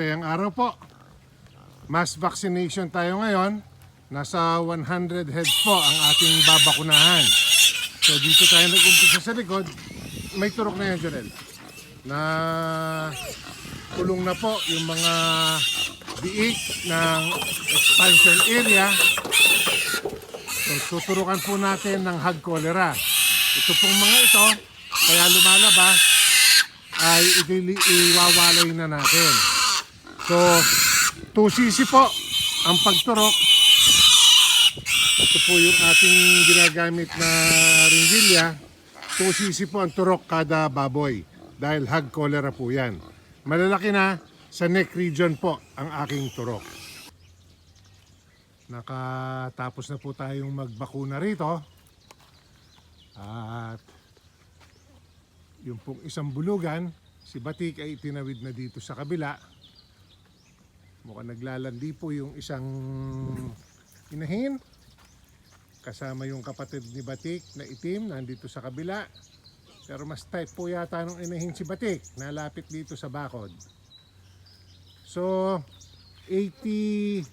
Masayang araw po. Mass vaccination tayo ngayon. Nasa 100 heads po ang ating babakunahan. So dito tayo nag-umpisa sa likod. May turok na yan, Jonel. Na kulong na po yung mga biik ng expansion area. So tuturukan po natin ng hag cholera. Ito pong mga ito, kaya lumalabas, ay iwawalay na natin. So, 2cc po ang pagturok. Ito po yung ating ginagamit na ringgilya. 2cc po ang turok kada baboy dahil hog cholera po yan. Malalaki na sa neck region po ang aking turok. Nakatapos na po tayong magbakuna rito. At yung pong isang bulugan, si Batik ay itinawid na dito sa kabila. Mukhang naglalandi po yung isang inahin. Kasama yung kapatid ni Batik na itim, nandito sa kabila. Pero mas tight po yata nung inahin si Batik, nalapit dito sa bakod. So, 83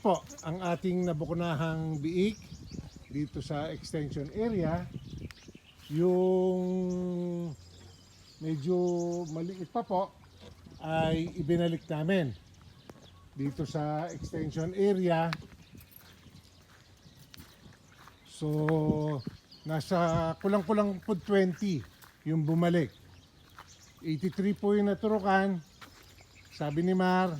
po ang ating nabukunahang biik dito sa extension area. Yung medyo maliit pa po ay ibinalik namin dito sa extension area. So, nasa kulang-kulang po 20 yung bumalik. 83 po yung naturukan. Sabi ni Mar,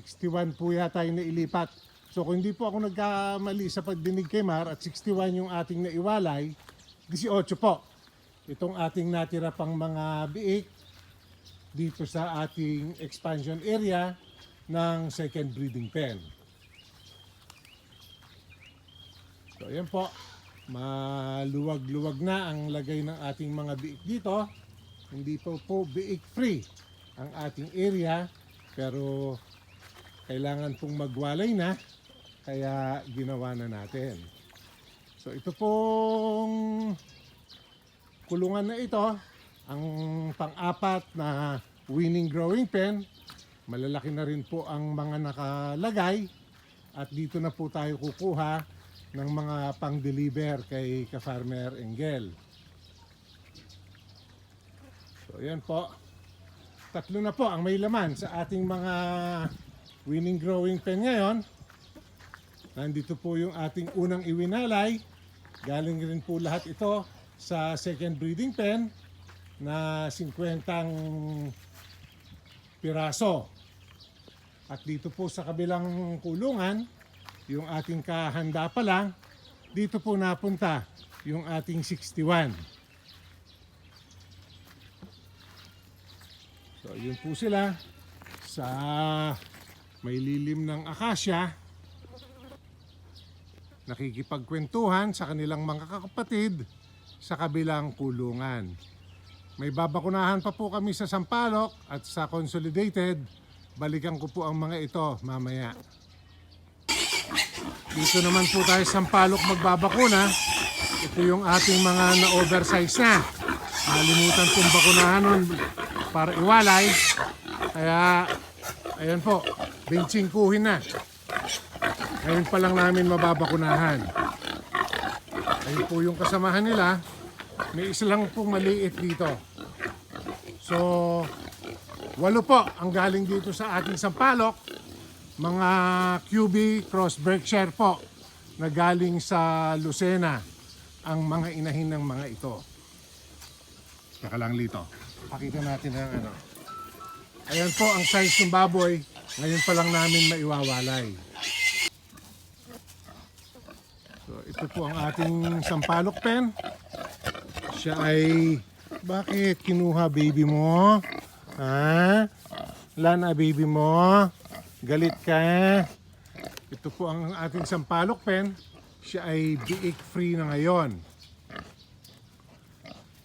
61 po yata yung nailipat. So kung hindi po ako nagkamali sa pagdinig kay Mar at 61 yung ating naiwalay, 18 po. Itong ating natira pang mga biik dito sa ating expansion area ng second breeding pen. So ayan po, maluwag-luwag na ang lagay ng ating mga biik dito. Hindi po po biik free ang ating area pero kailangan pong magwalay na kaya ginawa na natin. So ito pong kulungan na ito ang pang-apat na winning growing pen. Malalaki na rin po ang mga nakalagay at dito na po tayo kukuha ng mga pang-deliver kay ka-farmer Engel. So yan po. Tatlo na po ang may laman sa ating mga winning growing pen ngayon. Nandito po yung ating unang iwinalay. Galing rin po lahat ito sa second breeding pen na 50 piraso. At dito po sa kabilang kulungan, yung ating kahanda pa lang, dito po napunta yung ating 61. So, yun po sila sa may lilim ng akasya. Nakikipagkwentuhan sa kanilang mga kakapatid sa kabilang kulungan. May babakunahan pa po kami sa Sampaloc at sa Consolidated. Balikan ko po ang mga ito mamaya. Dito naman po tayo sa Sampaloc magbabakuna. Ito yung ating mga na-oversize na. Nalimutan pong bakunahan nun para iwalay. Kaya, ayan po, bintsingkuhin na. Ngayon pa lang namin mababakunahan. Ayun po yung kasamahan nila. May isa lang pong maliit dito. So, walo po ang galing dito sa ating Sampalok. Mga QB Cross Berkshire po na galing sa Lucena ang mga inahin ng mga ito. Saka lang lito. Pakita natin ang ano. Ayan po ang size ng baboy. Ngayon pa lang namin maiwawalay. So, ito po ang ating sampalok pen. Siya ay... Bakit kinuha baby mo? Ha? Lana baby mo? Galit ka? Ito po ang ating sampalok pen. Siya ay biik free na ngayon.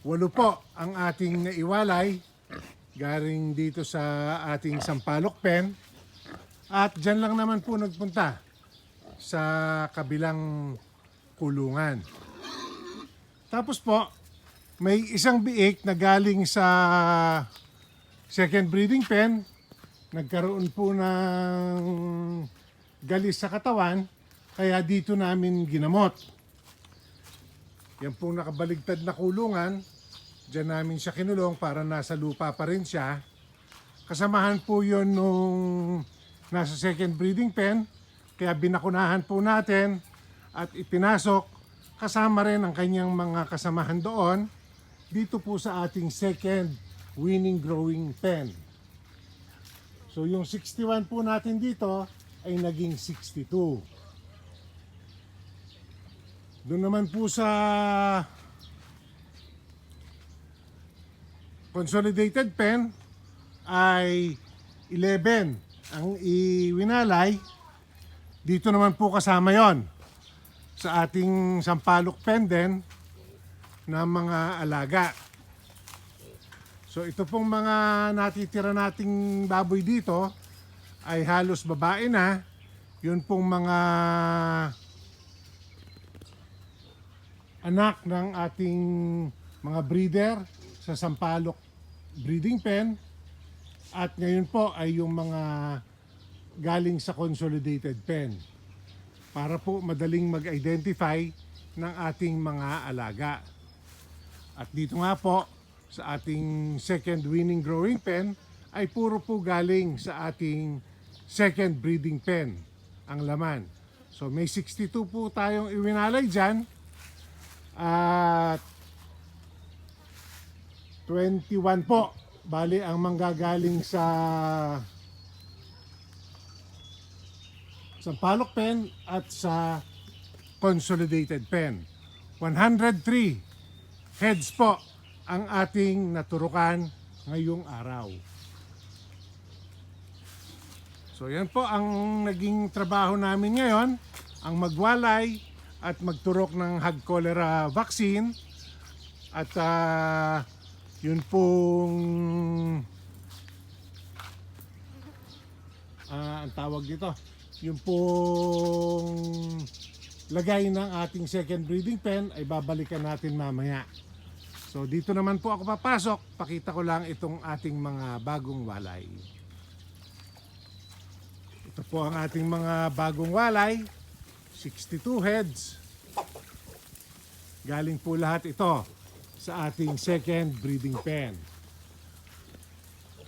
Walo po ang ating naiwalay galing dito sa ating sampalok pen. At dyan lang naman po nagpunta sa kabilang kulungan. Tapos po, may isang biik na galing sa second breeding pen nagkaroon po ng galis sa katawan, kaya dito namin ginamot. Yan pong nakabaligtad na kulungan, dyan namin siya kinulong para nasa lupa pa rin siya. Kasamahan po yon nung nasa second breeding pen, kaya binakunahan po natin at ipinasok kasama rin ang kanyang mga kasamahan doon dito po sa ating second winning growing pen. So yung 61 po natin dito ay naging 62. Doon naman po sa consolidated pen ay 11 ang iwinalay. Dito naman po kasama yon sa ating sampalok pen din na mga alaga. So ito pong mga natitira nating baboy dito ay halos babae na. Yun pong mga anak ng ating mga breeder sa Sampalok breeding pen at ngayon po ay yung mga galing sa consolidated pen para po madaling mag-identify ng ating mga alaga. At dito nga po sa ating second winning growing pen ay puro po galing sa ating second breeding pen ang laman. So may 62 po tayong iwinalay dyan at 21 po. Bali ang manggagaling sa Sampalok pen at sa Consolidated pen. 103 heads po ang ating naturukan ngayong araw. So yan po ang naging trabaho namin ngayon, ang magwalay at magturok ng hag cholera vaccine at ah, yun pong ah, ang tawag dito, yung pong lagay ng ating second breeding pen ay babalikan natin mamaya. So dito naman po ako papasok, pakita ko lang itong ating mga bagong walay. Ito po ang ating mga bagong walay, 62 heads. Galing po lahat ito sa ating second breeding pen.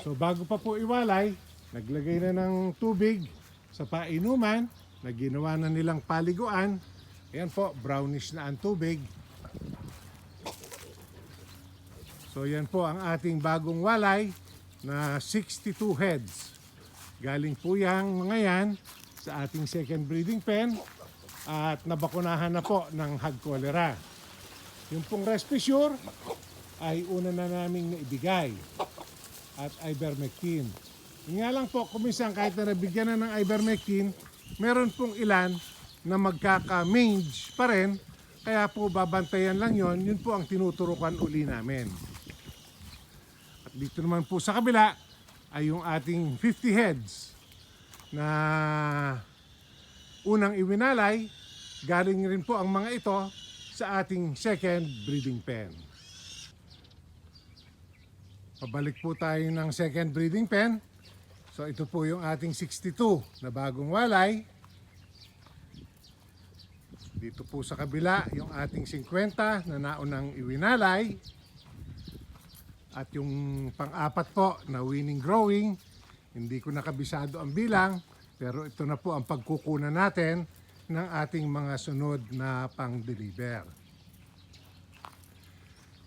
So bago pa po iwalay, naglagay na ng tubig sa painuman na na nilang paliguan. Ayan po, brownish na ang tubig. So yan po ang ating bagong walay na 62 heads. Galing po yung mga yan sa ating second breeding pen at nabakunahan na po ng hag cholera. Yung pong Respissure ay una na naming naibigay at ivermectin. Yun nga lang po, kuminsan kahit na nabigyan na ng ivermectin, meron pong ilan na magkaka-mange pa rin, kaya po babantayan lang yon yun po ang tinuturukan uli namin. Dito naman po sa kabila ay yung ating 50 heads na unang iwinalay, galing rin po ang mga ito sa ating second breeding pen. Pabalik po tayo ng second breeding pen. So ito po yung ating 62 na bagong walay. Dito po sa kabila yung ating 50 na naunang iwinalay. At yung pang-apat po na winning growing, hindi ko nakabisado ang bilang, pero ito na po ang pagkukunan natin ng ating mga sunod na pang-deliver.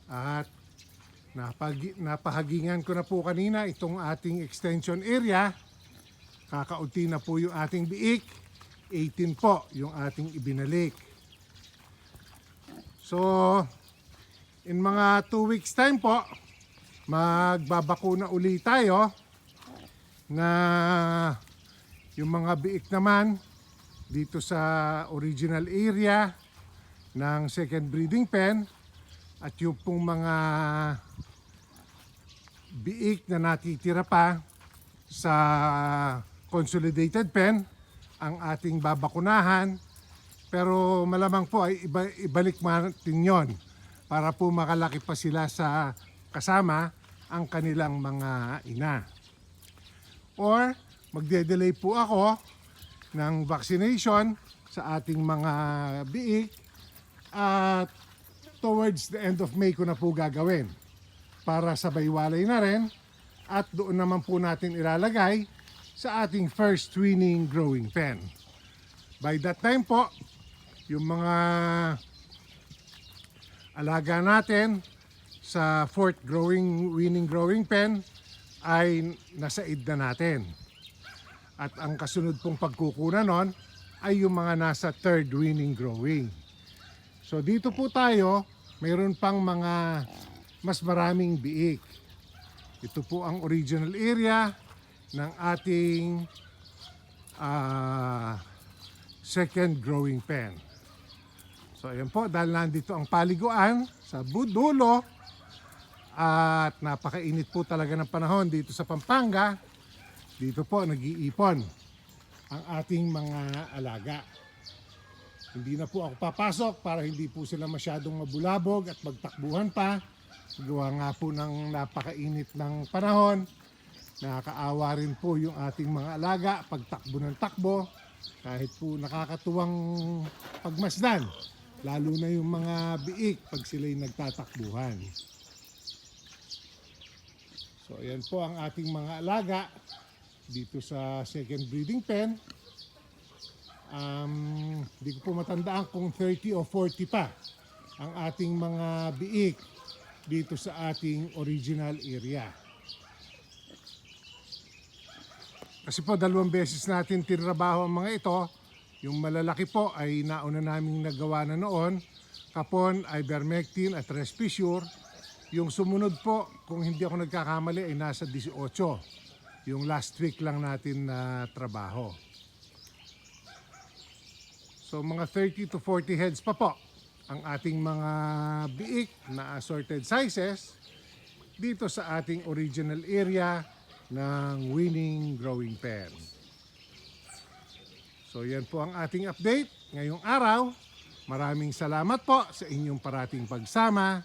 At napag, napahagingan ko na po kanina itong ating extension area. Kakaunti na po yung ating biik. 18 po yung ating ibinalik. So, in mga 2 weeks time po, magbabakuna uli tayo. Na yung mga biik naman dito sa original area ng second breeding pen at yung pong mga biik na natitira pa sa consolidated pen ang ating babakunahan. Pero malamang po ay iba, ibalik natin yon para po makalaki pa sila sa kasama ang kanilang mga ina. or magde-delay po ako ng vaccination sa ating mga biik at towards the end of May ko na po gagawin para sabay walay na rin at doon naman po natin ilalagay sa ating first winning growing pen. By that time po, yung mga alaga natin sa fourth growing winning growing pen ay nasa id na natin. At ang kasunod pong pagkukunan nun ay yung mga nasa third winning growing. So dito po tayo, mayroon pang mga mas maraming biik. Ito po ang original area ng ating ah, second growing pen. So ayan po, dahil nandito ang paliguan sa Budulo at napakainit po talaga ng panahon dito sa Pampanga, dito po nag-iipon ang ating mga alaga. Hindi na po ako papasok para hindi po sila masyadong mabulabog at magtakbuhan pa. Gawa nga po ng napakainit ng panahon. Nakakaawa rin po yung ating mga alaga pagtakbo ng takbo. Kahit po nakakatuwang pagmasdan. Lalo na yung mga biik pag sila'y nagtatakbuhan. So ayan po ang ating mga alaga dito sa second breeding pen. Um, hindi ko po matandaan kung 30 o 40 pa ang ating mga biik dito sa ating original area. Kasi po dalawang beses natin tinrabaho ang mga ito. Yung malalaki po ay nauna naming nagawa na noon. Kapon, ivermectin at Respisure. Yung sumunod po, kung hindi ako nagkakamali, ay nasa 18. Yung last week lang natin na trabaho. So mga 30 to 40 heads pa po ang ating mga biik na assorted sizes dito sa ating original area ng winning growing pen. So yan po ang ating update ngayong araw. Maraming salamat po sa inyong parating pagsama.